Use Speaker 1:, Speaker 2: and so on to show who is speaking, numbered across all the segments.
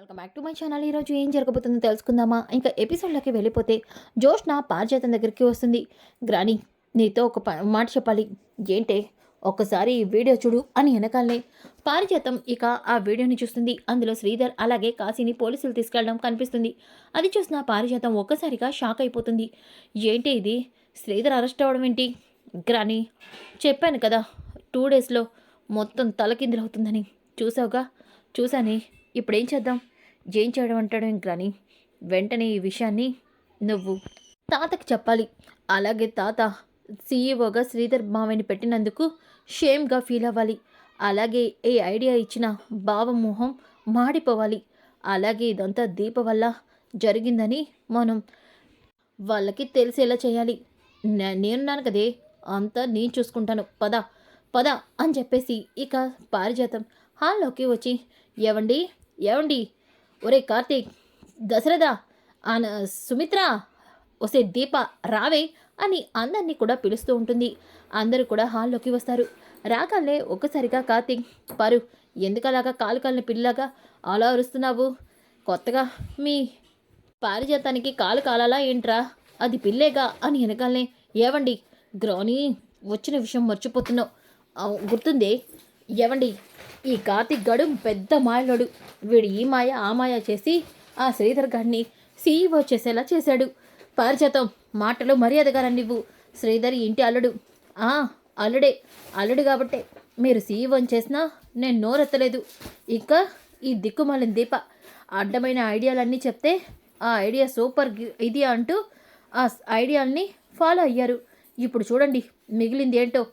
Speaker 1: Welcome back to my channel. ఈరోజు ఏం జరగబోతుందో తెలుసుకుందామా? ఇంకా ఎపిసోడ్లోకి వెళ్ళిపోతే జోష్న పారిజాతం దగ్గరికి వస్తుంది. గ్రాని నీతో ఒక మాట చెప్పాలి. ఏంటే ఒక్కసారి ఈ వీడియో చూడు అని వెనకాలనే. పారిజాతం ఇక ఆ వీడియోని చూస్తుంది. అందులో శ్రీధర్ అలాగే కాశీని పోలీసులు తీసుకెళ్ళడం కనిపిస్తుంది. అది చూసిన పారిజాతం ఒక్కసారిగా షాక్ అయిపోతుంది. ఏంటి ఇది? శ్రీధర్ అరెస్ట్ అవ్వడం ఏంటి? గ్రాని చెప్పాను కదా టూ డేస్లో మొత్తం తలకిందులవుతుందని. చూసావుగా? చూసానే ఇప్పుడేం చేద్దాం? ఏం చేయడం అంటాడు ఇంక్రాని వెంటనే ఈ విషయాన్ని నువ్వు తాతకి చెప్పాలి. అలాగే తాత సీఈఓగా శ్రీధర్ మావయ్యని పెట్టినందుకు షేమ్గా ఫీల్ అవ్వాలి. అలాగే ఈ ఐడియా ఇచ్చిన భావమోహం మాడిపోవాలి. అలాగే ఇదంతా దీప వల్ల జరిగిందని మనం వాళ్ళకి తెలిసేలా చేయాలి. నే- నేనున్నాను కదే. అంతా నేను చూసుకుంటాను. పద పద అని చెప్పేసి ఇక పారిజాతం హాల్లోకి వచ్చి ఏవండి? ఏవండి? ఒరే కార్తీక్ దశరథ ఆన సుమిత్ర ఒసే దీప రావే అని అందరినీ కూడా పిలుస్తూ ఉంటుంది. అందరూ కూడా హాల్లోకి వస్తారు. రాగానే ఒక్కసారిగా కార్తీక్ పరు ఎందుకలాగా కాలు కాలిన పిల్లగా అలా అరుస్తున్నావు? కొత్తగా మీ పారిజాతానికి కాలు కాలాలా ఏంట్రా? అది పిల్లేగా? అని వెనకాలనే ఏవండి గ్రోని వచ్చిన విషయం మర్చిపోతున్నావు. గుర్తుంది గుర్తుందే? ఏవండి ఈ కార్తీక్ గడు పెద్ద మాయలోడు. వీడు ఈ మాయ ఆ మాయ చేసి ఆ శ్రీధర్ గారిని సీఈఓ చేసేలా చేశాడు. పరిచతం మాటలు మర్యాదగా నువ్వు శ్రీధర్ ఇంటి అల్లుడు. ఆ అల్లుడే. అల్లుడు కాబట్టే మీరు సీఈఓని చేసినా నేను నోరెత్తలేదు. ఇంకా ఈ దిక్కుమాలిన దీప. అడ్డమైన ఐడియాలన్నీ చెప్తే ఆ ఐడియా సూపర్ ఇది అంటూ ఆ ఐడియాల్ని ఫాలో అయ్యారు. ఇప్పుడు చూడండి మిగిలింది ఏంటో.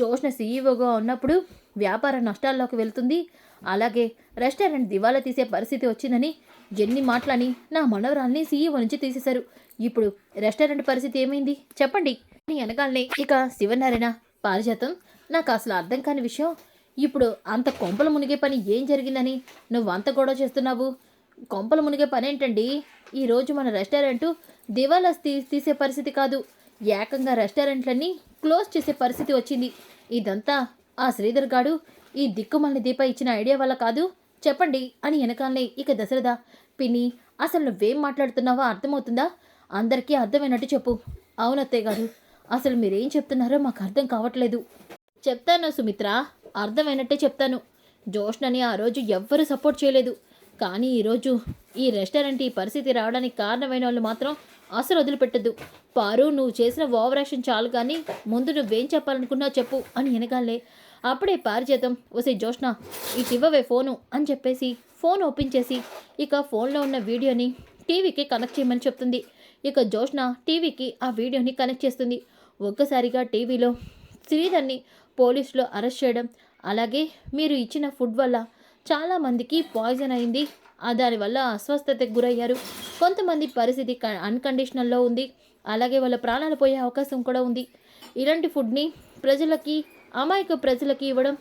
Speaker 1: జోష్న సీఈఓగా ఉన్నప్పుడు వ్యాపార నష్టాల్లోకి వెళ్తుంది. అలాగే రెస్టారెంట్ దివాలా తీసే పరిస్థితి వచ్చిందని ఎన్ని మాటలని నా మనవరాల్ని సీఈఓ నుంచి తీసేశారు. ఇప్పుడు రెస్టారెంట్ పరిస్థితి ఏమైంది? చెప్పండి. అని వెనకాలనే ఇక శివనారాయణ పారిజాతం. నాకు అసలు అర్థం కాని విషయం ఇప్పుడు అంత కొంపలు మునిగే పని ఏం జరిగిందని నువ్వు అంత గొడవ చేస్తున్నావు? కొంపలు మునిగే పని ఏంటండి? ఈరోజు మన రెస్టారెంట్ దివాలా తీ తీసే పరిస్థితి కాదు. ఏకంగా రెస్టారెంట్లన్నీ క్లోజ్ చేసే పరిస్థితి వచ్చింది. ఇదంతా ఆ శ్రీధర్ గాడు ఈ దిక్కుమల్ని దీప ఇచ్చిన ఐడియా వల్ల కాదు. చెప్పండి అని వెనకాలనే ఇక దశరథ. పిన్ని అసలు నువ్వేం మాట్లాడుతున్నావో అర్థమవుతుందా? అందరికీ అర్థమైనట్టు చెప్పు. అవునత్తయ్య గారు అసలు మీరేం చెప్తున్నారో మాకు అర్థం కావట్లేదు. చెప్తాను సుమిత్ర అర్థమైనట్టే చెప్తాను. జోష్నని ఆ రోజు ఎవ్వరూ సపోర్ట్ చేయలేదు. కానీ ఈరోజు ఈ రెస్టారెంట్ ఈ పరిస్థితి రావడానికి కారణమైన వాళ్ళు మాత్రం అసలు వదిలిపెట్టద్దు. పారు నువ్వు చేసిన ఓవర్ యాక్షన్ చాలు కానీ ముందు నువ్వేం చెప్పాలనుకున్నావు చెప్పు అని వినగాలే అప్పుడే పారిచేతం వసే జోష్ణ ఇటు ఇవ్వవే ఫోను అని చెప్పేసి ఫోన్ ఓపెన్ చేసి ఇక ఫోన్లో ఉన్న వీడియోని టీవీకి కనెక్ట్ చేయమని చెప్తుంది. ఇక జోష్ణ టీవీకి ఆ వీడియోని కనెక్ట్ చేస్తుంది. ఒక్కసారిగా టీవీలో శ్రీధర్ని పోలీసులు అరెస్ట్ చేయడం అలాగే మీరు ఇచ్చిన ఫుడ్ వల్ల చాలామందికి పాయిజన్ అయింది. దానివల్ల అస్వస్థతకు గురయ్యారు. కొంతమంది పరిస్థితి క- అన్కండిషనల్లో ఉంది. అలాగే వాళ్ళ ప్రాణాలు పోయే అవకాశం కూడా ఉంది. ఇలాంటి ఫుడ్ని ప్రజలకి అమాయక ప్రజలకి ఇవ్వడం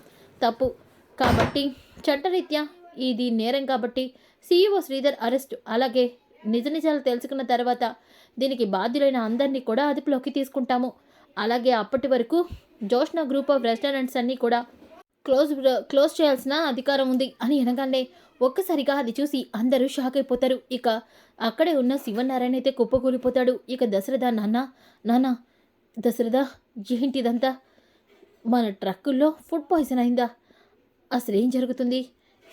Speaker 1: తప్పు. కాబట్టి చట్టరీత్యా ఇది నేరం కాబట్టి సీఈఓ శ్రీధర్ అరెస్ట్ అలాగే నిజ నిజాలు తెలుసుకున్న తర్వాత దీనికి బాధ్యులైన అందరినీ కూడా అదుపులోకి తీసుకుంటాము. అలాగే అప్పటి వరకు జోష్నా గ్రూప్ ఆఫ్ రెస్టారెంట్స్ అన్నీ కూడా క్లోజ్ క్లోజ్ చేయాల్సిన అధికారం ఉంది అని అనగానే ఒక్కసారిగా అది చూసి అందరూ షాక్ అయిపోతారు. ఇక అక్కడే ఉన్న శివనారాయణ అయితే కుప్పకూలిపోతాడు. ఇక దశరథ నాన్న నాన్న దశరథ ఏంటిదంతా? మన ట్రక్కుల్లో ఫుడ్ పాయిజన్ అయిందా? అసలు ఏం జరుగుతుంది?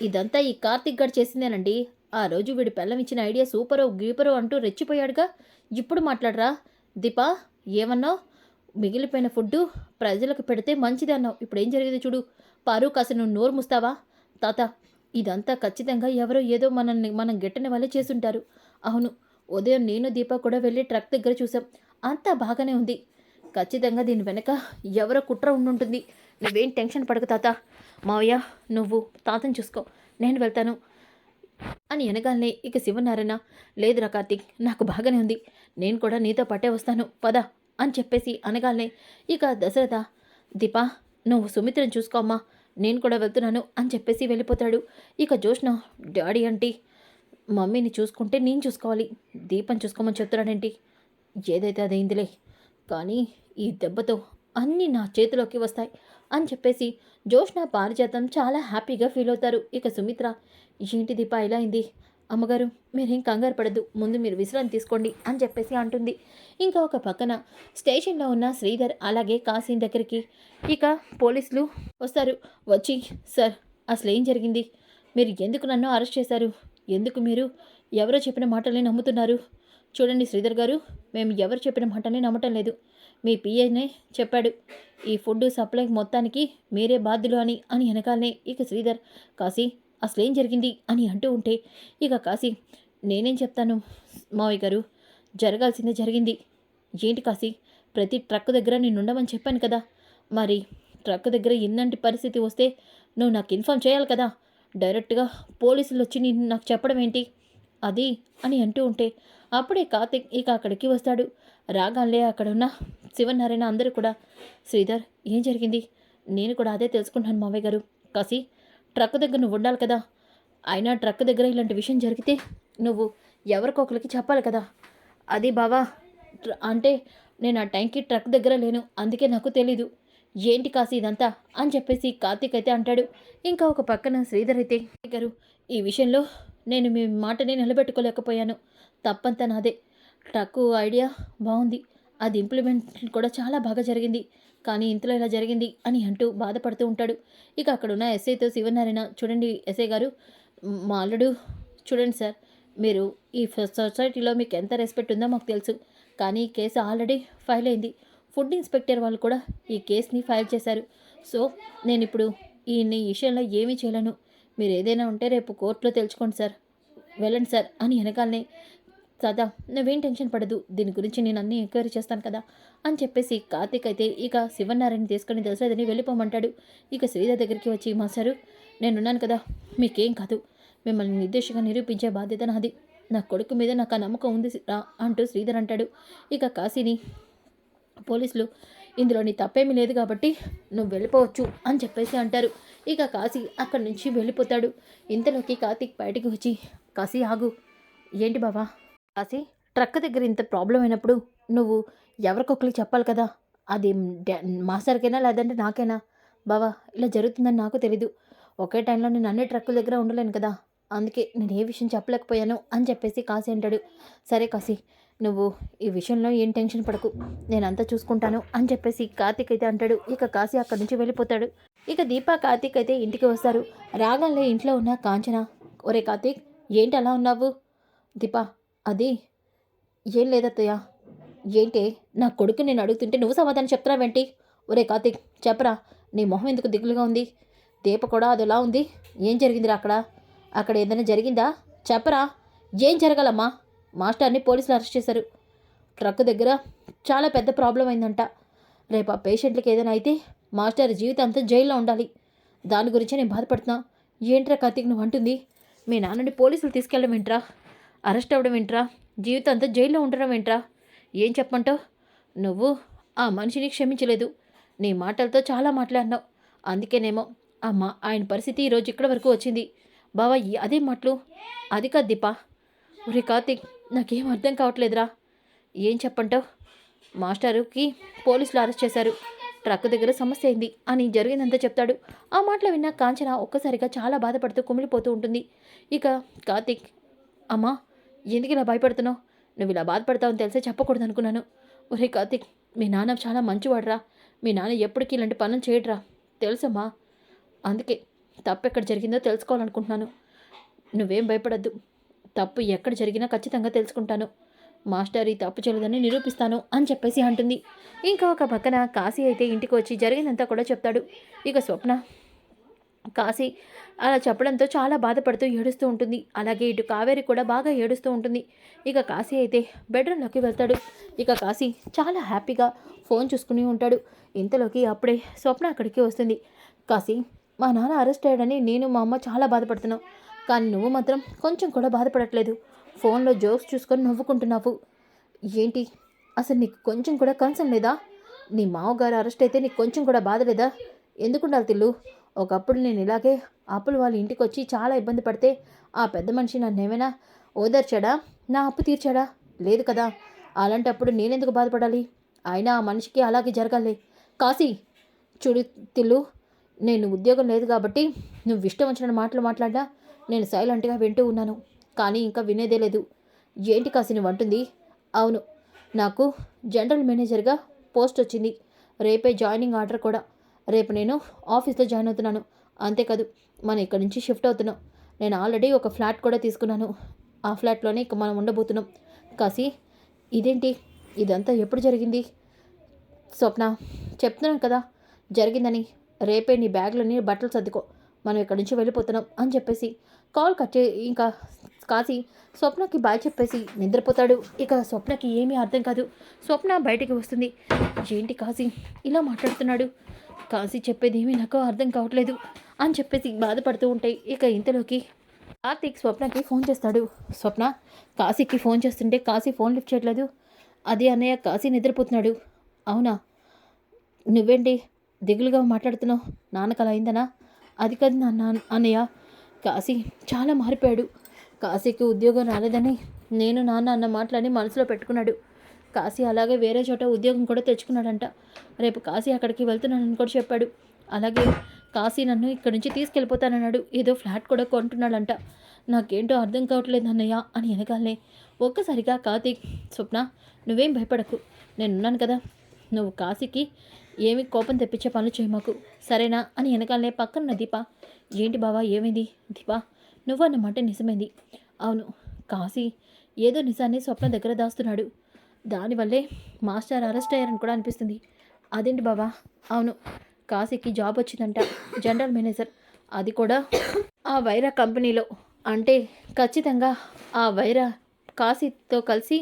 Speaker 1: ఇదంతా ఈ కార్తిక్ గడ్ చేసిందేనండి. ఆ రోజు వీడి పెళ్ళం ఇచ్చిన ఐడియా సూపరో గీపరో అంటూ రెచ్చిపోయాడుగా. ఇప్పుడు మాట్లాడరా? దీపా ఏమన్నావు? మిగిలిపోయిన ఫుడ్ ప్రజలకు పెడితే మంచిది అన్నావు. ఇప్పుడు ఏం జరిగింది చూడు. పారు అసలు నువ్వు నోరు ముస్తావా? తాత ఇదంతా ఖచ్చితంగా ఎవరో ఏదో మనల్ని మనం గెట్టని వాళ్ళే చేసుంటారు అవును ఉదయం నేను దీప కూడా వెళ్ళి ట్రక్ దగ్గర చూసాం అంతా బాగానే ఉంది. ఖచ్చితంగా దీని వెనక ఎవరో కుట్ర ఉండుంటుంది. నువ్వేం టెన్షన్ పడకు తాత. మావయ్య నువ్వు తాతని చూసుకో. నేను వెళ్తాను. అని వెనగాలనే ఇక శివనారాయణ లేదురా కార్తీక్ నాకు బాగానే ఉంది. నేను కూడా నీతో పట్టే వస్తాను. పద అని చెప్పేసి అనగాలనే ఇక దశరథ దీపా నువ్వు సుమిత్రను చూసుకోమ్మా నేను కూడా వెళ్తున్నాను అని చెప్పేసి వెళ్ళిపోతాడు. ఇక జోష్న డాడీ అంటే మమ్మీని చూసుకుంటే నేను చూసుకోవాలి దీపం చూసుకోమని చెప్తున్నాడేంటి? ఏదైతే అదైందిలే కానీ ఈ దెబ్బతో అన్నీ నా చేతిలోకి వస్తాయి అని చెప్పేసి జోష్న పారిజాతం చాలా హ్యాపీగా ఫీల్ అవుతారు. ఇక సుమిత్ర ఏంటి దీప ఇలా అయింది? అమ్మగారు మీరేం కంగారు పడద్దు ముందు మీరు విశ్రాంతి తీసుకోండి అని చెప్పేసి అంటుంది. ఇంకా ఒక పక్కన స్టేషన్లో ఉన్న శ్రీధర్ అలాగే కాసిన్ దగ్గరికి. ఇక పోలీసులు వస్తారు. వచ్చి సార్ అసలు ఏం జరిగింది? మీరు ఎందుకు నన్ను అరెస్ట్ చేశారు? ఎందుకు మీరు ఎవరో చెప్పిన మాటల్ని నమ్ముతున్నారు? చూడండి శ్రీధర్ గారు మేము ఎవరు చెప్పిన మాటల్ని నమ్మటం లేదు. మీ పిఏనే చెప్పాడు. ఈ ఫుడ్ సప్లై మొత్తానికి మీరే బాధ్యులు అని అని వెనకాలనే ఇక శ్రీధర్ కాశీ అసలేం జరిగింది అని అంటూ ఉంటే ఇక కాశీ నేనేం చెప్తాను మావయ్య గారు? జరగాల్సిందే జరిగింది. ఏంటి కాశీ? ప్రతి ట్రక్ దగ్గర నేను ఉండమని చెప్పాను కదా. మరి ట్రక్ దగ్గర ఇన్నంటి పరిస్థితి వస్తే నువ్వు నాకు ఇన్ఫామ్ చేయాలి కదా? డైరెక్ట్గా పోలీసులు వచ్చి నేను నాకు చెప్పడం ఏంటి? అది అని అంటూ ఉంటే అప్పుడే కార్తిక్ ఇక అక్కడికి వస్తాడు. రాగాలే అక్కడ ఉన్న శివనారాయణ అందరూ కూడా శ్రీధర్ ఏం జరిగింది? నేను కూడా అదే తెలుసుకుంటాను మావయ్య గారు. కాశీ ట్రక్ దగ్గర నువ్వు ఉండాలి కదా. అయినా ట్రక్ దగ్గర ఇలాంటి విషయం జరిగితే నువ్వు ఎవరికొకరికి చెప్పాలి కదా. అది బావా అంటే నేను ఆ టైంకి ట్రక్ దగ్గర లేను అందుకే నాకు తెలీదు. ఏంటి కాసి ఇదంతా? అని చెప్పేసి కార్తీక్ అయితే అంటాడు. ఇంకా ఒక పక్కన శ్రీధర్ అయితే గారు ఈ విషయంలో నేను మీ మాటని నిలబెట్టుకోలేకపోయాను. తప్పంతా నాదే. ట్రక్ ఐడియా బాగుంది. అది ఇంప్లిమెంట్ కూడా చాలా బాగా జరిగింది. కానీ ఇంతలో ఇలా జరిగింది అని అంటూ బాధపడుతూ ఉంటాడు. ఇక అక్కడున్న ఎస్ఐతో శివనారాయణ చూడండి ఎస్ఐ గారు మా అల్లుడు చూడండి సార్ మీరు ఈ సొసైటీలో మీకు ఎంత రెస్పెక్ట్ ఉందో మాకు తెలుసు కానీ ఈ కేసు ఆల్రెడీ ఫైల్ అయింది. ఫుడ్ ఇన్స్పెక్టర్ వాళ్ళు కూడా ఈ కేసుని ఫైల్ చేశారు. సో నేను ఇప్పుడు ఈ ఈ విషయంలో ఏమీ చేయలేను. మీరు ఏదైనా ఉంటే రేపు కోర్టులో తెలుసుకోండి సార్. వెళ్ళండి సార్ అని వెనకాలనే సదా నువ్వేం టెన్షన్ పడదు దీని గురించి నేను అన్నీ ఎంక్వైరీ చేస్తాను కదా అని చెప్పేసి కార్తీక్ అయితే ఇక శివనారాయణ తీసుకొని దశరథని వెళ్ళిపోమంటాడు. ఇక శ్రీధర్ దగ్గరికి వచ్చి మాస్టారు నేనున్నాను కదా మీకేం కాదు. మిమ్మల్ని నిర్దేశంగా నిరూపించే బాధ్యత నాది. నా కొడుకు మీద నాకు ఆ నమ్మకం ఉంది రా అంటూ శ్రీధర్ అంటాడు. ఇక కాశీని పోలీసులు ఇందులో నీ తప్పేమీ లేదు కాబట్టి నువ్వు వెళ్ళిపోవచ్చు అని చెప్పేసి అంటారు. ఇక కాశీ అక్కడి నుంచి వెళ్ళిపోతాడు. ఇంతలోకి కార్తీక్ బయటికి వచ్చి కాశీ ఆగు. ఏంటి బావా కాశీ ట్రక్ దగ్గర ఇంత ప్రాబ్లం అయినప్పుడు నువ్వు ఎవరికొకరికి చెప్పాలి కదా? అది డా- మాస్టర్కైనా లేదంటే నాకైనా? బావా ఇలా జరుగుతుందని నాకు తెలీదు. ఒకే టైంలో నేను అన్ని ట్రక్కుల దగ్గర ఉండలేను కదా? అందుకే నేను ఏ విషయం చెప్పలేకపోయాను అని చెప్పేసి కాశీ అంటాడు. సరే కాశీ నువ్వు ఈ విషయంలో ఏం టెన్షన్ పడకు. నేనంతా చూసుకుంటాను అని చెప్పేసి కార్తీక్ అయితే అంటాడు. ఇక కాశీ అక్కడి నుంచి వెళ్ళిపోతాడు. ఇక దీపా కార్తీక్ అయితే ఇంటికి వస్తారు. రాగానే ఇంట్లో ఉన్న కాంచన ఒరే కార్తీక్ ఏంటి అలా ఉన్నావు? దీపా అది? ఏం లేదత్తయ్య. ఏంటి? నా కొడుకు నేను అడుగుతుంటే నువ్వు సమాధానం చెప్తున్నావేంటి? ఒరే కార్తిక్ చెప్పరా. నీ మొహం ఎందుకు దిగులుగా ఉంది? దీప కూడా అది ఎలా ఉంది? ఏం జరిగిందిరా అక్కడ? అక్కడ ఏదైనా జరిగిందా? చెప్పరా. ఏం జరగాలమ్మా? మాస్టర్ని పోలీసులు అరెస్ట్ చేశారు. ట్రక్ దగ్గర చాలా పెద్ద ప్రాబ్లం అయిందంట. రేపు ఆ పేషెంట్లకి ఏదైనా అయితే మాస్టర్ జీవితాంతం జైల్లో ఉండాలి. దాని గురించే నేను బాధపడుతున్నా. ఏంట్రా కార్తీక్ నువ్వు అంటుంది? మీ నాన్నని పోలీసులు తీసుకెళ్ళడం ఏంట్రా? అరెస్ట్ అవ్వడం ఏంట్రా? అంతా జైల్లో ఉండడం ఏంట్రా? ఏం చెప్పమంటావు? నువ్వు ఆ మనిషిని క్షమించలేదు. నీ మాటలతో చాలా మాట్లాడినావు. అందుకేనేమో అమ్మ ఆయన పరిస్థితి ఈరోజు ఇక్కడ వరకు వచ్చింది. బావా అదే మాటలు? అది కాదు దీపా. ఒరే కార్తీక్ నాకేం అర్థం కావట్లేదురా. ఏం చెప్పంటావు మాస్టరుకి పోలీసులు అరెస్ట్ చేశారు. ట్రక్ దగ్గర సమస్య అయింది అని జరిగిందంతా చెప్తాడు. ఆ మాటలు విన్న కాంచన ఒక్కసారిగా చాలా బాధపడుతూ కుమిలిపోతూ ఉంటుంది. ఇక కార్తీక్ అమ్మా ఎందుకు ఇలా భయపడుతున్నావు? నువ్వు ఇలా బాధపడతావని తెలిసే చెప్పకూడదు అనుకున్నాను ఒరే కార్తిక్ మీ నాన్న చాలా మంచివాడురా. మీ నాన్న ఎప్పటికీ ఇలాంటి పనులు చేయడరా. తెలుసమ్మా? అందుకే తప్పు ఎక్కడ జరిగిందో తెలుసుకోవాలనుకుంటున్నాను. నువ్వేం భయపడద్దు. తప్పు ఎక్కడ జరిగినా ఖచ్చితంగా తెలుసుకుంటాను. మాస్టర్ ఈ తప్పు చేయలేదని నిరూపిస్తాను అని చెప్పేసి అంటుంది. ఇంకా ఒక పక్కన కాశీ అయితే ఇంటికి వచ్చి జరిగిందంతా కూడా చెప్తాడు. ఇక స్వప్న కాశీ అలా చెప్పడంతో చాలా బాధపడుతూ ఏడుస్తూ ఉంటుంది. అలాగే ఇటు కావేరి కూడా బాగా ఏడుస్తూ ఉంటుంది. ఇక కాశీ అయితే బెడ్రూమ్లోకి వెళ్తాడు. ఇక కాశీ చాలా హ్యాపీగా ఫోన్ చూసుకుని ఉంటాడు. ఇంతలోకి అప్పుడే స్వప్న అక్కడికి వస్తుంది. కాశీ మా నాన్న అరెస్ట్ అయ్యాడని నేను మా అమ్మ చాలా బాధపడుతున్నాం. కానీ నువ్వు మాత్రం కొంచెం కూడా బాధపడట్లేదు. ఫోన్లో జోక్స్ చూసుకొని నవ్వుకుంటున్నావు. ఏంటి? అసలు నీకు కొంచెం కూడా కన్సర్న్ లేదా? నీ మామగారు అరెస్ట్ అయితే నీకు కొంచెం కూడా బాధ లేదా? ఎందుకుండాలి తిల్లు? ఒకప్పుడు నేను ఇలాగే అప్పులు వాళ్ళ ఇంటికి వచ్చి చాలా ఇబ్బంది పడితే ఆ పెద్ద మనిషి నన్ను ఏమైనా ఓదార్చాడా? నా అప్పు తీర్చాడా? లేదు కదా. అలాంటప్పుడు నేనెందుకు బాధపడాలి? అయినా ఆ మనిషికి అలాగే జరగాలి. కాశీ చూడు తిల్లు నేను ఉద్యోగం లేదు కాబట్టి నువ్వు ఇష్టం వచ్చిన మాటలు మాట్లాడినా నేను సైలెంట్గా వింటూ ఉన్నాను. కానీ ఇంకా వినేదే లేదు. ఏంటి కాసి నువ్వు అంటుంది అవును నాకు జనరల్ మేనేజర్గా పోస్ట్ వచ్చింది. రేపే జాయినింగ్ ఆర్డర్ కూడా. రేపు నేను ఆఫీస్లో జాయిన్ అవుతున్నాను. అంతేకాదు మనం ఇక్కడ నుంచి షిఫ్ట్ అవుతున్నాం. నేను ఆల్రెడీ ఒక ఫ్లాట్ కూడా తీసుకున్నాను. ఆ ఫ్లాట్లోనే ఇక మనం ఉండబోతున్నాం. కాసి ఇదేంటి? ఇదంతా ఎప్పుడు జరిగింది? స్వప్న చెప్తున్నాను కదా జరిగిందని. రేపే నీ బ్యాగ్లోని బట్టలు సర్దుకో. మనం ఇక్కడి నుంచి వెళ్ళిపోతున్నాం అని చెప్పేసి. కాల్ కట్ చే ఇంకా కాసి స్వప్నకి బాయ్ చెప్పేసి నిద్రపోతాడు. ఇక స్వప్నకి ఏమీ అర్థం కాదు. స్వప్న బయటికి వస్తుంది. ఏంటి కాసి ఇలా మాట్లాడుతున్నాడు. కాశీ చెప్పేది ఏమీ నాకు అర్థం కావట్లేదు అని చెప్పేసి బాధపడుతూ ఉంటాయి ఇక ఇంతలోకి కార్తీక్ స్వప్నకి ఫోన్ చేస్తాడు. స్వప్న కాశీకి ఫోన్ చేస్తుంటే కాశీ ఫోన్ లిఫ్ట్ చేయట్లేదు. అది అన్నయ్య కాశీ నిద్రపోతున్నాడు. అవునా? నువ్వేంటి దిగులుగా మాట్లాడుతున్నావు? నాన్నకలా అయిందనా? అది కాదు నాన్న అన్నయ్య. కాశీ చాలా మారిపోయాడు. కాశీకి ఉద్యోగం రాలేదని నేను నాన్న అన్న మాటలని మనసులో పెట్టుకున్నాడు. కాశీ అలాగే వేరే చోట ఉద్యోగం కూడా తెచ్చుకున్నాడంట. రేపు కాశీ అక్కడికి వెళ్తున్నానని కూడా చెప్పాడు. అలాగే కాశీ నన్ను ఇక్కడి నుంచి తీసుకెళ్ళిపోతానన్నాడు. ఏదో ఫ్లాట్ కూడా కొంటున్నాడంట. నాకేంటో అర్థం కావట్లేదు అన్నయ్య అని వెనకాలనే ఒక్కసారిగా కార్తీక్ స్వప్న నువ్వేం భయపడకు. నేనున్నాను కదా. నువ్వు కాశీకి ఏమి కోపం తెప్పించే పనులు చేయమాకు సరేనా? అని వెనకాలనే పక్కన దీప ఏంటి బావా ఏమైంది? దీప నువ్వు అన్నమాట నిజమైంది. అవును కాశీ ఏదో నిజాన్ని స్వప్న దగ్గర దాస్తున్నాడు. దానివల్లే మాస్టర్ అరెస్ట్ అయ్యారని కూడా అనిపిస్తుంది. అదేంటి బాబా? అవును కాశీకి జాబ్ వచ్చిందంట జనరల్ మేనేజర్. అది కూడా ఆ వైరా కంపెనీలో. అంటే ఖచ్చితంగా ఆ వైరా కాశీతో కలిసి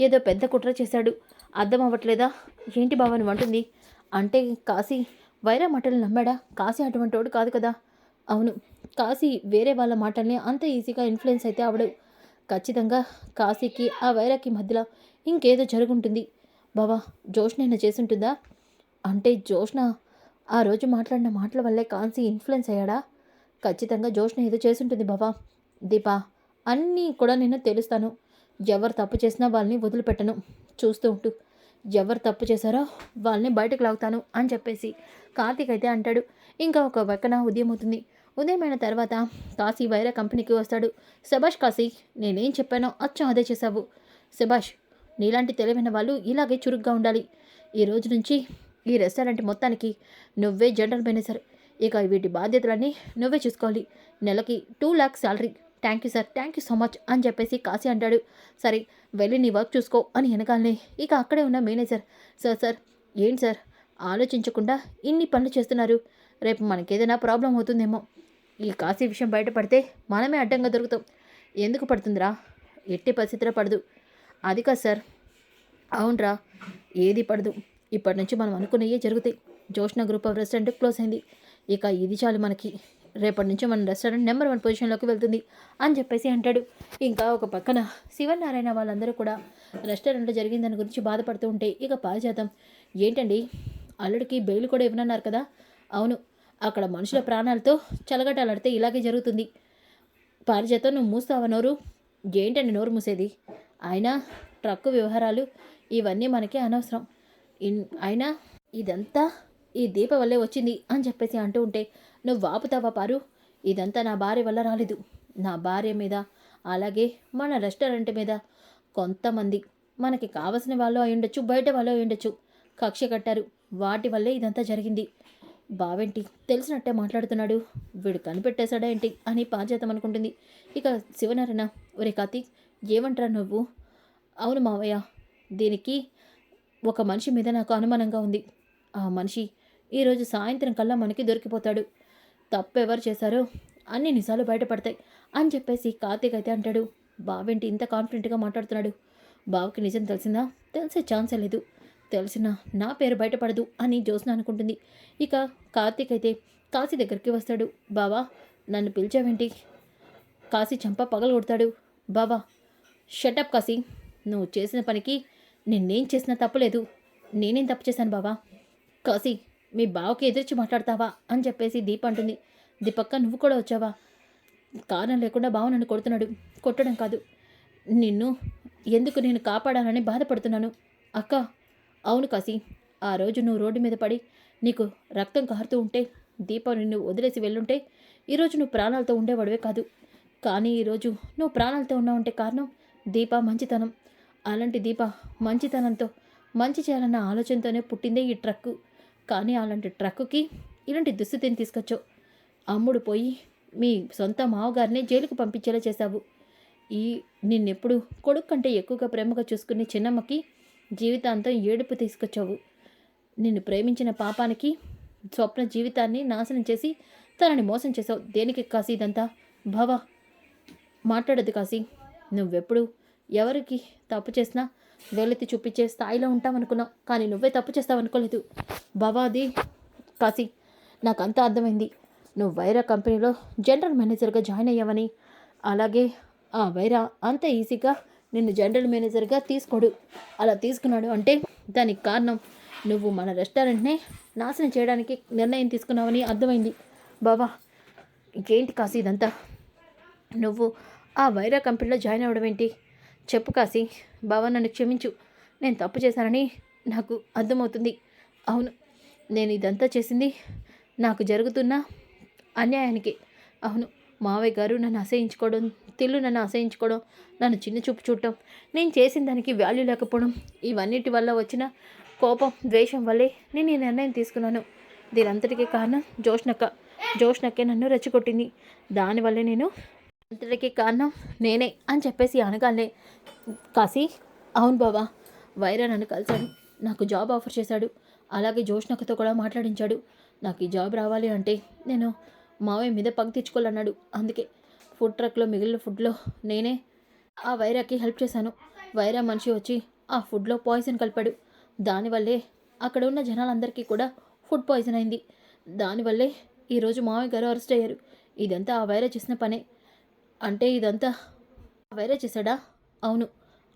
Speaker 1: ఏదో పెద్ద కుట్ర చేశాడు. అర్థం అవ్వట్లేదా? ఏంటి బావ నువ్వు అంటుంది. అంటే కాశీ వైరా మాటలు నమ్మాడా? కాశీ అటువంటి వాడు కాదు కదా. అవును కాశీ వేరే వాళ్ళ మాటల్ని అంత ఈజీగా ఇన్ఫ్లుయెన్స్ అయితే అవడు ఖచ్చితంగా కాశీకి ఆ వైరాకి మధ్యలో ఇంకేదో జరుగుంటుంది. బావా జోష్నైనా చేసుంటుందా? అంటే జోష్న ఆ రోజు మాట్లాడిన మాటల వల్లే కాశీ ఇన్ఫ్లుయెన్స్ అయ్యాడా? ఖచ్చితంగా జోష్న ఏదో చేసుంటుంది బావా. దీపా అన్నీ కూడా నేను తెలుస్తాను. ఎవరు తప్పు చేసినా వాళ్ళని వదిలిపెట్టను. చూస్తూ ఉంటూ ఎవరు తప్పు చేశారో వాళ్ళని బయటకు లాగుతాను అని చెప్పేసి కార్తీక్ అయితే అంటాడు. ఇంకా ఒక పక్కన ఉదయం అవుతుంది. ఉదయమైన తర్వాత కాశీ వైరా కంపెనీకి వస్తాడు. సుభాష్ కాశీ నేనేం చెప్పానో అచ్చం అదే చేశావు. సుభాష్ నీలాంటి తెలివైన వాళ్ళు ఇలాగే చురుగ్గా ఉండాలి. ఈ రోజు నుంచి ఈ రెస్టారెంట్ మొత్తానికి నువ్వే జనరల్ మేనేజర్. ఇక వీటి బాధ్యతలన్నీ నువ్వే చూసుకోవాలి. నెలకి two lakhs salary thank you sir thank you so much అని చెప్పేసి కాశీ అంటాడు. సరే వెళ్ళి నీ వర్క్ చూసుకో అని వెనకాలనే ఇక అక్కడే ఉన్న మేనేజర్. సార్ సార్ ఏంటి సార్? ఆలోచించకుండా ఇన్ని పనులు చేస్తున్నారు. రేపు మనకేదైనా ప్రాబ్లం అవుతుందేమో. ఈ కాశీ విషయం బయటపడితే మనమే అడ్డంగా దొరుకుతాం. ఎందుకు పడుతుందిరా? ఎట్టి పరిస్థితిలో పడదు. అది కాదు సార్. అవునరా ఏది పడదు. ఇప్పటి నుంచి మనం అనుకున్నయే జరుగుతాయి. Joshna group of restaurant close అయింది. ఇక ఇది చాలు మనకి. రేపటి నుంచి మన రెస్టారెంట్ నెంబర్ వన్ పొజిషన్లోకి వెళ్తుంది అని చెప్పేసి అంటాడు. ఇంకా ఒక పక్కన శివనారాయణ వాళ్ళందరూ కూడా రెస్టారెంట్లో జరిగిన దాని గురించి బాధపడుతూ ఉంటే ఇక పారిజాతం. ఏంటండి? అల్లుడికి బెయిల్ కూడా ఇవ్వనన్నారు కదా? అవును అక్కడ మనుషుల ప్రాణాలతో చలగటాలాడితే ఇలాగే జరుగుతుంది. పారిజాతం నువ్వు మూస్తావా నోరు? ఏంటండి నోరు మూసేది? అయినా ట్రక్కు వ్యవహారాలు ఇవన్నీ మనకి అనవసరం. ఇన్ అయినా ఇదంతా ఈ దీప వల్లే వచ్చింది అని చెప్పేసి అంటూ ఉంటే నువ్వు వాపుతావా పారు? ఇదంతా నా భార్య వల్ల రాలేదు. నా భార్య మీద అలాగే మన రెస్టారెంట్ మీద కొంతమంది మనకి కావలసిన వాళ్ళు అయి ఉండొచ్చు బయట వాళ్ళు అయి ఉండొచ్చు. కక్ష కట్టారు. వాటి వల్లే ఇదంతా జరిగింది. బావేంటి? తెలిసినట్టే మాట్లాడుతున్నాడు. వీడు కనిపెట్టేశాడా ఏంటి? అని పాంచేతం అనుకుంటుంది. ఇక శివనారాయణ ఒరే కార్తీక్ ఏమంటారా నువ్వు? అవును మావయ్య దీనికి ఒక మనిషి మీద నాకు అనుమానంగా ఉంది. ఆ మనిషి ఈరోజు సాయంత్రం కల్లా మనకి దొరికిపోతాడు. తప్పు ఎవరు చేశారో అన్ని నిజాలు బయటపడతాయి అని చెప్పేసి కార్తీక్ అయితే అంటాడు. బావేంటి ఇంత కాన్ఫిడెంట్గా మాట్లాడుతున్నాడు? బావకి నిజం తెలిసిందా తెలిసే ఛాన్సే లేదు. తెలిసినా నా పేరు బయటపడదు అని జ్యోత్స్న అనుకుంటుంది. ఇక కార్తీక్ అయితే కాశీ దగ్గరికి వస్తాడు. బావా నన్ను పిలిచావేంటి? కాశీ చంప పగలగొడతాడు. బావా షటప్ కాసి నువ్వు చేసిన పనికి నిన్నేం చేసినా తప్పులేదు. నేనేం తప్పు చేశాను బావా? కాసి మీ బావకి ఎదుర్చి మాట్లాడతావా? అని చెప్పేసి దీప అంటుంది. దీపక్క నువ్వు కూడా వచ్చావా? కారణం లేకుండా బావ నన్ను కొడుతున్నాడు. కొట్టడం కాదు. నిన్ను ఎందుకు నేను కాపాడాలని బాధపడుతున్నాను? అక్క అవును కాసి ఆ రోజు నువ్వు రోడ్డు మీద పడి నీకు రక్తం కారుతూ ఉంటే దీపం నిన్ను వదిలేసి వెళ్ళుంటే ఈరోజు నువ్వు ప్రాణాలతో ఉండేవాడివే కాదు. కానీ ఈరోజు నువ్వు ప్రాణాలతో ఉన్నావంటే కారణం దీప మంచితనం. అలాంటి దీప మంచితనంతో మంచి చేయాలన్న ఆలోచనతోనే పుట్టిందే ఈ ట్రక్కు. కానీ అలాంటి ట్రక్కుకి ఇలాంటి దుస్థితిని తీసుకొచ్చావు. అమ్ముడు పోయి మీ సొంత మావగారిని జైలుకు పంపించేలా చేశావు. ఈ నిన్నెప్పుడు కొడుకు కంటే ఎక్కువగా ప్రేమగా చూసుకునే చిన్నమ్మకి జీవితాంతం ఏడుపు తీసుకొచ్చావు. నిన్ను ప్రేమించిన పాపానికి స్వప్న జీవితాన్ని నాశనం చేసి తనని మోసం చేసావు దేనికి కాసి ఇదంతా? భవ మాట్లాడద్దు కాసి నువ్వెప్పుడు ఎవరికి తప్పు చేసినా వేలెత్తి చూపించే స్థాయిలో ఉంటామనుకున్నావు కానీ నువ్వే తప్పు చేస్తావు అనుకోలేదు బావా అది కాసి నాకు అర్థమైంది. నువ్వు వైరా కంపెనీలో జనరల్ మేనేజర్గా జాయిన్ అయ్యావని. అలాగే ఆ వైరా అంత ఈజీగా నిన్ను జనరల్ మేనేజర్గా తీసుకోడు. అలా తీసుకున్నాడు అంటే దానికి కారణం నువ్వు మన రెస్టారెంట్నే నాశనం చేయడానికి నిర్ణయం తీసుకున్నావని అర్థమైంది. బావా ఇంకేంటి కాసి ఇదంతా? నువ్వు ఆ వైరా కంపెనీలో జాయిన్ అవ్వడం ఏంటి? చెప్పు కాసి బావా నన్ను క్షమించు. నేను తప్పు చేశానని నాకు అర్థమవుతుంది. అవును నేను ఇదంతా చేసింది నాకు జరుగుతున్న అన్యాయానికి. అవును మావయ్య గారు నన్ను అసహించుకోవడం తిల్లు నన్ను అసహించుకోవడం నన్ను చిన్న చూపు చూడటం నేను చేసిన దానికి వాల్యూ లేకపోవడం ఇవన్నిటి వల్ల వచ్చిన కోపం ద్వేషం వల్లే నేను ఈ నిర్ణయం తీసుకున్నాను. దీనంతటికీ కారణం జోష్నక్క. జోష్నక్కే నన్ను రెచ్చగొట్టింది. దానివల్లే నేను అంతటికి కారణం నేనే అని చెప్పేసి అనగానే కాసి అవును బాబా వైరా నన్ను కలిశాడు. నాకు జాబ్ ఆఫర్ చేశాడు. అలాగే జోష్నక్కతో కూడా మాట్లాడించాడు. నాకు ఈ జాబ్ రావాలి అంటే నేను మావయ్య మీద పగ తెచ్చుకోవాలన్నాడు అందుకే ఫుడ్ ట్రక్లో మిగిలిన ఫుడ్లో నేనే ఆ వైరాకి హెల్ప్ చేశాను. వైరా మనిషి వచ్చి ఆ ఫుడ్లో పాయిజన్ కలిపాడు. దానివల్లే అక్కడ ఉన్న జనాలందరికీ కూడా ఫుడ్ పాయిజన్ అయింది. దానివల్లే ఈరోజు మావయ్య గారు అరెస్ట్ అయ్యారు. ఇదంతా ఆ వైరా చేసిన పనే. అంటే ఇదంతా ఆ వైరా చేశాడా? అవును.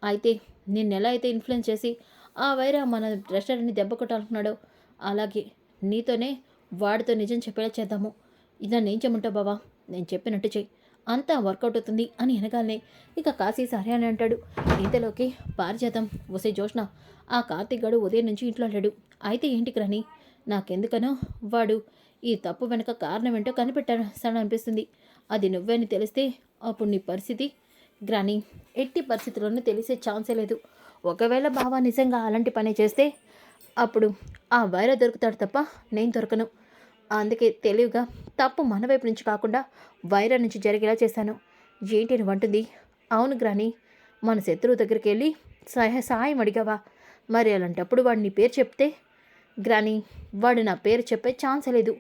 Speaker 1: అయితే నిన్న ఎలా అయితే ఇన్ఫ్లుయెన్స్ చేసి ఆ వైరా మన రెస్టారెంట్ని దెబ్బ కొట్టాలనుకున్నాడో అలాగే నీతోనే వాడితో నిజం చెప్పేలా చేద్దాము. ఇది నన్ను ఏం చేయమంటావు బావా? నేను చెప్పినట్టు చెయ్యి అంతా వర్కౌట్ అవుతుంది అని వెనకాలనే ఇక కాశీ సరే అని అంటాడు. ఇంతలోకి పారిజాతం వసే జోష్న ఆ కార్తీక్ గడు ఉదయం నుంచి ఇంట్లో లేడు. అయితే ఏంటి గ్రని నాకెందుకనో వాడు ఈ తప్పు వెనక కారణం ఏంటో కనిపెట్టాను అనిపిస్తుంది అది నువ్వే అని తెలిస్తే అప్పుడు నీ పరిస్థితి? గ్రాని ఎట్టి పరిస్థితుల్లోనూ తెలిసే ఛాన్సే లేదు. ఒకవేళ బావ నిజంగా అలాంటి పని చేస్తే? అప్పుడు ఆ వైర దొరుకుతాడు తప్ప నేను దొరకను. అందుకే తెలివిగా తప్పు మన వైపు నుంచి కాకుండా వైర నుంచి జరిగేలా చేశాను. ఏంటి అని అంటుంది. అవును గ్రాని మన శత్రువు దగ్గరికి వెళ్ళి సహాయ సహాయం అడిగావా? మరి అలాంటప్పుడు వాడు నీ పేరు చెప్తే? గ్రాని వాడు నా పేరు చెప్పే ఛాన్స్ లేదు.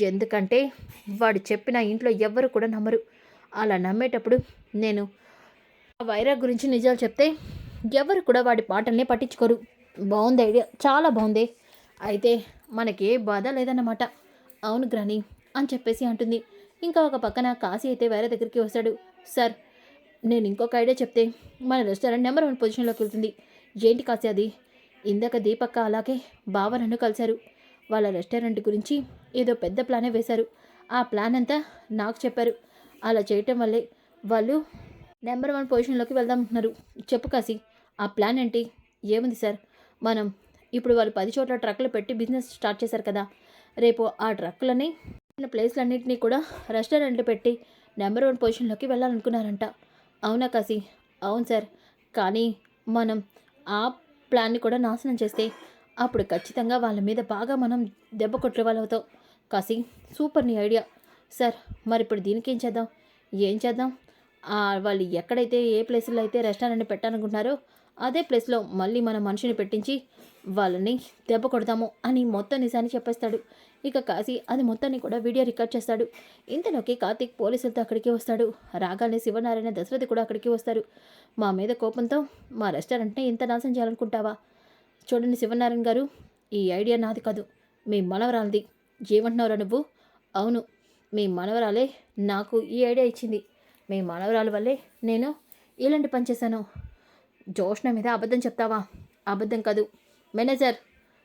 Speaker 1: ఎందుకంటే వాడు చెప్పిన ఇంట్లో ఎవ్వరు కూడా నమ్మరు. అలా నమ్మేటప్పుడు నేను ఆ వైరా గురించి నిజాలు చెప్తే ఎవరు కూడా వాడి పాటల్ని పట్టించుకోరు. బాగుంది ఐడియా. చాలా బాగుంది. అయితే మనకి ఏ బాధ లేదన్నమాట. అవును గ్రాని అని చెప్పేసి అంటుంది. ఇంకా ఒక పక్కన కాశీ అయితే వేరే దగ్గరికి వస్తాడు. సార్ నేను ఇంకొక ఐడియా చెప్తే మన రెస్టారెంట్ నెంబర్ వన్ పొజిషన్లోకి వెళ్తుంది. ఏంటి కాశీ అది? ఇందాక దీపక్క అలాగే బావ నన్ను కలిశారు. వాళ్ళ రెస్టారెంట్ గురించి ఏదో పెద్ద ప్లానే వేశారు. ఆ ప్లాన్ అంతా నాకు చెప్పారు. అలా చేయటం వల్లే వాళ్ళు నెంబర్ వన్ పొజిషన్లోకి వెళ్దాం అంటున్నారు చెప్పు కాసి ఆ ప్లాన్ ఏంటి? ఏముంది సార్? మనం ఇప్పుడు వాళ్ళు పది చోట్ల ట్రక్కులు పెట్టి బిజినెస్ స్టార్ట్ చేశారు కదా రేపు ఆ ట్రక్కులని చిన్న ప్లేస్లన్నింటినీ కూడా రెస్టారెంట్లు పెట్టి నెంబర్ వన్ పొజిషన్లోకి వెళ్ళాలనుకున్నారంట. అవునా కాసి అవును సార్. కానీ మనం ఆ ప్లాన్ని కూడా నాశనం చేస్తే అప్పుడు ఖచ్చితంగా వాళ్ళ మీద బాగా మనం దెబ్బ కొట్టే వాళ్ళవుతాం కాసి సూపర్ నీ ఐడియా. సార్ మరి ఇప్పుడు దీనికి ఏం చేద్దాం? ఏం చేద్దాం? వాళ్ళు ఎక్కడైతే ఏ ప్లేస్లో అయితే రెస్టారెంట్ పెట్టాలనుకుంటున్నారో అదే ప్లేస్లో మళ్ళీ మన మనిషిని పెట్టించి వాళ్ళని దెబ్బ కొడతాము అని మొత్తం నిజాన్ని చెప్పేస్తాడు. ఇక కాసి అది మొత్తాన్ని కూడా వీడియో రికార్డ్ చేస్తాడు. ఇంతలోకి కార్తీక్ పోలీసులతో అక్కడికి వస్తాడు. రాగానే శివనారాయణ దశరథి కూడా అక్కడికి వస్తారు. మా మీద కోపంతో మా రెస్టారెంట్ని ఇంత నాశనం చేయాలనుకుంటావా? చూడండి శివనారాయణ గారు ఈ ఐడియా నాది కాదు. మీ మనవరాలది. ఏమంటున్నారా నువ్వు? అవును మీ మనవరాలే నాకు ఈ ఐడియా ఇచ్చింది. మీ మనవరాల వల్లే నేను ఇలాంటి పని చేశాను. జోష్ణ మీద అబద్ధం చెప్తావా? అబద్ధం కాదు. మేనేజర్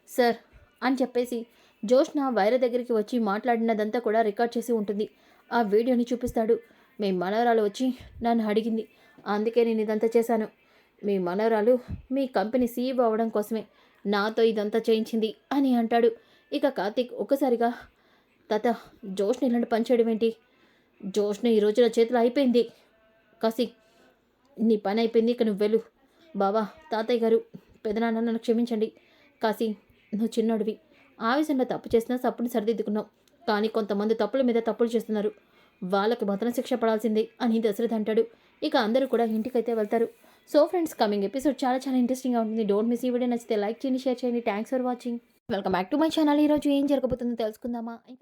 Speaker 1: సార్ అని చెప్పేసి జోష్ణ వైర దగ్గరికి వచ్చి మాట్లాడినదంతా కూడా రికార్డ్ చేసి ఉంటుంది. ఆ వీడియోని చూపిస్తాడు. మీ మనవరాలు వచ్చి నన్ను అడిగింది. అందుకే నేను ఇదంతా చేశాను. మీ మనవరాలు మీ కంపెనీ సీఈఓ అవ్వడం కోసమే నాతో ఇదంతా చేయించింది అని అంటాడు. ఇక కార్తీక్ ఒక్కసారిగా తాత జోష్ని ఇలాంటి పని చేయడం ఏంటి? జోష్న ఈరోజు నా చేతిలో అయిపోయింది. కాసి నీ పని అయిపోయింది ఇక నువ్వు వెళ్ళు. బావా తాతయ్య గారు పెదనాన్న నన్ను క్షమించండి. కాసి నువ్వు చిన్నోడివి. ఆవేశంలో తప్పు చేసినా తప్పుని సరిదిద్దుకున్నావు. కానీ కొంతమంది తప్పుల మీద తప్పులు చేస్తున్నారు. వాళ్ళకి మతన శిక్ష పడాల్సిందే అని దశరథ్ అంటాడు. ఇక అందరూ కూడా ఇంటికైతే వెళ్తారు. సో ఫ్రెండ్స్ కమింగ్ ఎపిసోడ్ చాలా చాలా ఇంట్రెస్టింగ్గా ఉంటుంది. డోంట్ మిస్ ఈ వీడియో నచ్చితే లైక్ చేయండి షేర్ చేయండి. Thanks for watching. Welcome back to my channel. ఈరోజు ఏం జరగబోతుందో తెలుసుకుందామా? ఇంకా